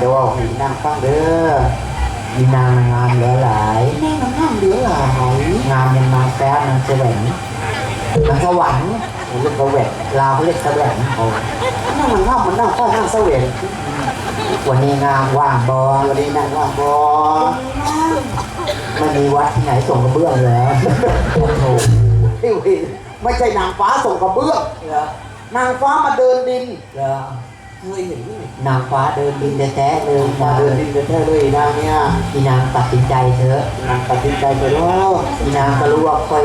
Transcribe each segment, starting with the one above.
เดี๋ยวเอาให้นั่งฟังเด้อมีนางงามเหลือหลายนั่งนั่งนั่งเหลือหลายงามยังนางแฟ้นางแสวงนางสวรรค์เรื่องกระแหวกลาวเขาเรียกแสวงโอ้นั่งมันนั่งมันนั่งฟ้านั่งเสวียนวันนี้งามว่างบอวันนี้นั่งว่างบอไม่มีวัดที่ไหนส่งกระเบื้องแล้วโอ้โหเฮ้ยไม่ใช่นางฟ้าส่งกระเบื้องเหรอนางฟ้ามาเดินดินเหรอ เคยเห็นไหมนางฟ้าเดินดินแท้ๆเดินมามาเดินดินแท้ๆเลยนางเนี่ยอีนางตัดสินใจเถอะนางตัดสินใจไปแล้วอีนางก็รู้ว่าค่อย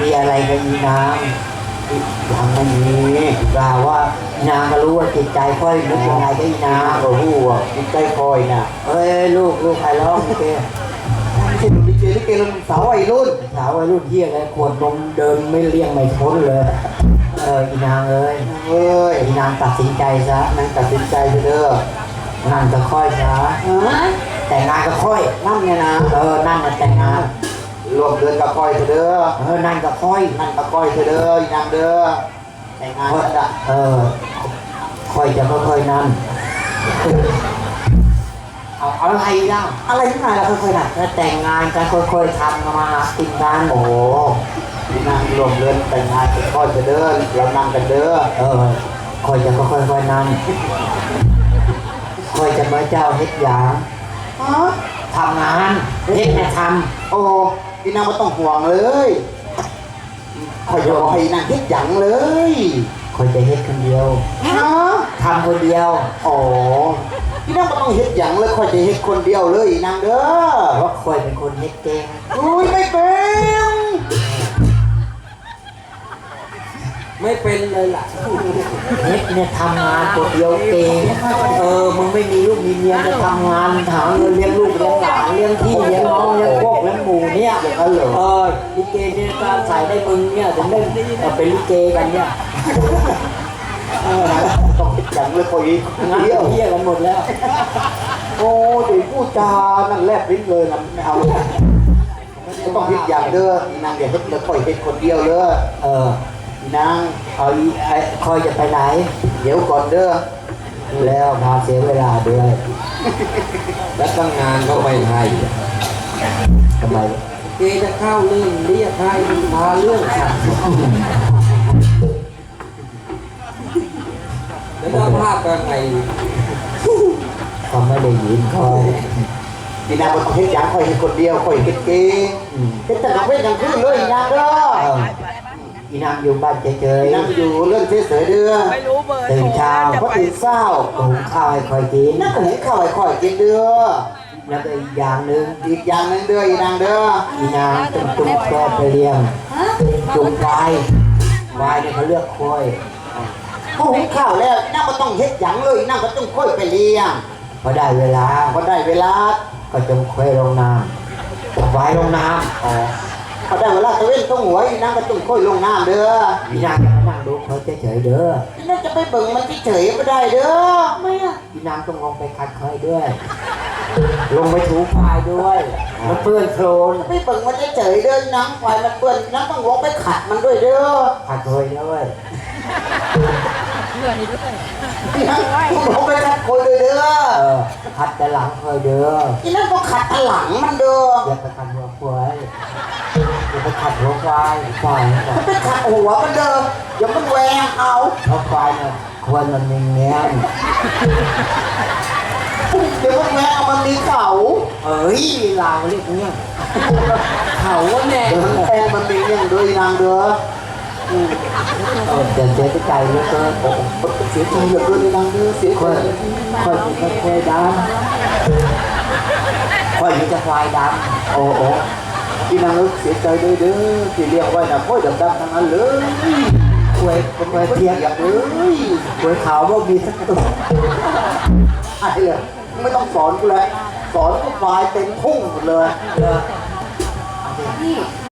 มีอะไรกับอีนางยังไม่มีกล่าวว่าอีนางก็รู้ว่าจิตใจค่อยนึกยังไงกับอีนานางงก็รู้ว่าจิตใจคอยน่ะเอ้ยลูกลูกใครร้องโอเคไม่ใช่ลิเกลิเกรุ่นสาววัยรุ่นสาววัยรุ่นเที่ยงเลยขวดนมเดินไม่เลี่ยงไม่พ้นเลย เอออีนางเอ้ยเอ้ยอีนางตัดสินใจซะนางตัดสินใจไปเด้อนั่นก็ค่อยซะฮะแต่งงานก็ค่อยนั่นไงนะเออนั่นก็แต่งงานรวมเดินกับคอยเถอะเด้อเออนั่นก็ค่อยนั่นกับคอยเถอะเด้ออีนางเด้อแต่งงานกันอะเออค่อยจะค่อยๆนั่น เอาเอาอะไรเล่าอะไรที่ไหนล่ะค่อยๆน่ะถ้าแต่งงานกันค่อยๆทำกันมาหากินกันโอ้โหอีนางรวมเดินแต่งงานกับคอยเถอะเด้อเรานั่งกันเด้อเออค่อยจะค่อยๆนั่นค่อยจะมาเจ้าเฮ็ดหยางฮะทำงานเฮ็ดเนี่ยทโอ้อีนางไม่ต้องห่วงเลยคอยจะบอกให้อีนางเฮ็ดหยังเลยำค่อยจะเฮ็ดคนเดียวฮะทำคนเดียว อ๋อ อีนางไม่ต้องเฮ็ดหยังเลยคอยจะเฮ็ดคนเดียวเลยอีนางเด้อเพราะค่อยเป็นคนเฮ็ดเก่งอุ้ยไม่เป็นไม่เป็นเลยล่ะเฮ็ดเนี่ยทำงานคนเดียวเก่งเออมึงไม่มีลูกมีเมียจะทำงานหาเงินเลี้ยงลูกเลี้ยงหลานเลี้ยงพี่เลี้ยงน้องเลี้ยงพวกเลี้ยงหมู่เนี่ยอย่างนั้นเหรอเออลิเกเนี่ยการใส่ได้มึงเนี่ยถึงได้เออเป็นลิเกกันเนี่ยเออ ต้องเฮ็ดหยังเลยคอยคนงานเดียวเที่ยกันหมดแล้ว โอ้เดี๋ยวพูดจานั่นแลบลิ้นเลยนะไม่เอาไม่ต้องเฮ็ดอย่างเด้ออีนางอย่าเฮ็ดเลยคอยเฮ็ดคนเดียวเลยเอออีนางเอาอีไอ้คอยจะไปไหน เดี๋ยวก่อนเด้อแล้วพาเสียเวลาด้วยแล้วตั้งงานก็ไม่ให้ทำไมเกจะเข้าเรื่องเรียกให้พาเรื่องสัตว์ แล้วก็ภาพกันไงเขาไม่ได้ยินคอยอีนางบ่ต้องเฮ็ดอย่างคอยเฮ็ดคนเดียวคอยเฮ็ดเก่งอืมเฮ็ดแต่กลางเว้นกลางคืนเลยอีนางเด้อเอออีนางอยู่บ้านเฉยอีนางอยู่เรื่องเฉยๆเด้อไม่รู้เบอร์ๆตื่โทนรเช้าจะเพราะไปตื่นเศร้าหุงข้าวให้คอยกินอีนางก็หุงข้าวให้คอยกินเด้อแล้วก็อีกอย่างหนึ่งอีกอย่างหนึงเด้ออีนางเด้ออีนางต้องจุงแกไปเลี้ยงจุงควายวายเนี่ยเขาเลือกคอย พอหุงข้าวแล้วอีนางบ่ต้องเฮ็ดหยังเลยอีนางก็ต้องค่อยไปเลี้ยงพอได้เวลาพอได้เวลาก็จงค่อยลงน้ำควายลงน้ำอ๋อพอได้เวลาตะเว้นต้องหัวอีนางก็ต้องค่อยลงน้ำเด้ออีนางจะมานั่งดูเขาเฉยๆเด้ออีนางจะไปเบิ่งมันเฉยๆไม่ได้เด้อไม่อะอีนางต้องลงไปขัดคอยด้วย ลงไปถูควายด้วยมันเปื้อนโคลนไปเบิ่งมันเฉยๆเด้ออีนางปล่อยมันเปื้อนอีนางต้องลงไปขัดมันด้วยเด้อขัดคอยด้วย อีนางต้องลงไปขัดคนเลยเด้อเออขัดแต่หลังคอยเด้ออีนางต้องขัดตะหลังมันเด้ออย่าไปขัดหัวควายอย่าไปขัดหัวควายควายนะไปขัดหัวมันเด้อเดี๋ยวมันแหวงเอาเพราะควายเนี่ยควรมันมีเงี้ยนเดี๋ยวมันแหวงเอามันมีเขาเอ้ยลาวเรียกเงี้ยเขาว่าแน่เดี๋ยวมันแทงมันมีอย่างเด้ออีนางเด้ออืม เออเดี๋ยวเสียใจเลือกินโอ้โหเสียใจหลือเกินอีนางเด้อเสียค่ใจอยค่อยควายดำค่อยจะควายดโอ้โหอีนางเอ้เสียใจเลยเด้อที่เลี้ยงไว้น่ะค่อยดำๆทั้งนั้นเลยควยควยเทียงอยากเลยควยขาวว่ามีสักตัวไอ้เลยไม่ต้องสอนกูแล้วสอนก็ควายเต็มทุ่งหมดเลยเออ